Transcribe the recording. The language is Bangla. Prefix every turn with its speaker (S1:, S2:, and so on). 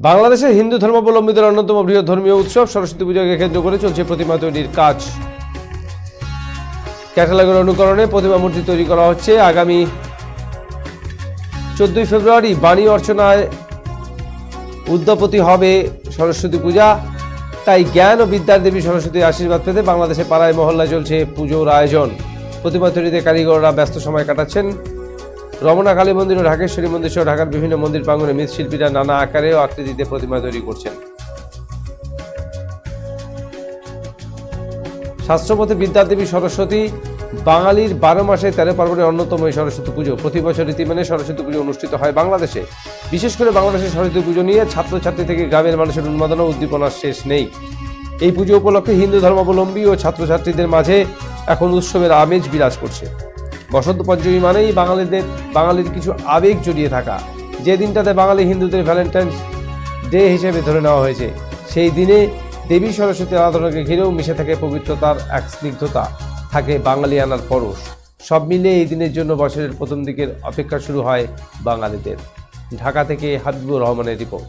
S1: বাংলাদেশের হিন্দু ধর্মাবলম্বীদের অন্যতম বৃহৎ ধর্মীয় উৎসব সরস্বতী পূজাকে কেন্দ্র করে চলছে প্রতিমা তৈরির কাজ। ক্যাটালগের অনুকরণে প্রতিমা মূর্তি তৈরি করা হচ্ছে। আগামী চোদ্দই ফেব্রুয়ারি বাণী অর্চনায় উদ্যাপতি হবে সরস্বতী পূজা। তাই জ্ঞান ও বিদ্যার দেবী সরস্বতীর আশীর্বাদ পেতে বাংলাদেশে পাড়ায় মহল্লায় চলছে পুজোর আয়োজন। প্রতিমা তৈরিতে কারিগররা ব্যস্ত সময় কাটাচ্ছেন। রমনা কালী মন্দির ও ঢাকেশ্বরী মন্দির সহ ঢাকার বিভিন্ন মন্দির প্রাঙ্গণে মৃৎশিল্পীরা নানা আকারে ও আকৃতিতে প্রতিমা তৈরি করছেন। শাস্ত্রপথে বিদ্যাদেবী সরস্বতী বাঙালির বারো মাসে তেরো পার্বণের অন্যতম এই সরস্বতী পুজো। প্রতি বছর রীতি মেনে সরস্বতী পুজো অনুষ্ঠিত হয় বাংলাদেশে। বিশেষ করে বাংলাদেশের সরস্বতী পুজো নিয়ে ছাত্রছাত্রী থেকে গ্রামের মানুষের উন্মাদনা উদ্দীপনার শেষ নেই। এই পুজো উপলক্ষে হিন্দু ধর্মাবলম্বী ও ছাত্রছাত্রীদের মাঝে এখন উৎসবের আমেজ বিরাজ করছে। বসন্ত পঞ্চমী মানেই বাঙালিদের, বাঙালির কিছু আবেগ জড়িয়ে থাকা। যে দিনটাতে বাঙালি হিন্দুদের ভ্যালেন্টাইন্স ডে হিসেবে ধরে নেওয়া হয়েছে, সেই দিনে দেবী সরস্বতীর আরাধনাকে ঘিরেও মিশে থাকে পবিত্রতার এক স্নিগ্ধতা, থাকে বাঙালি আনার পরশ। সব মিলিয়ে এই দিনের জন্য বছরের প্রথম দিকের অপেক্ষা শুরু হয় বাঙালিদের। ঢাকা থেকে হাবিবুর রহমানের রিপোর্ট।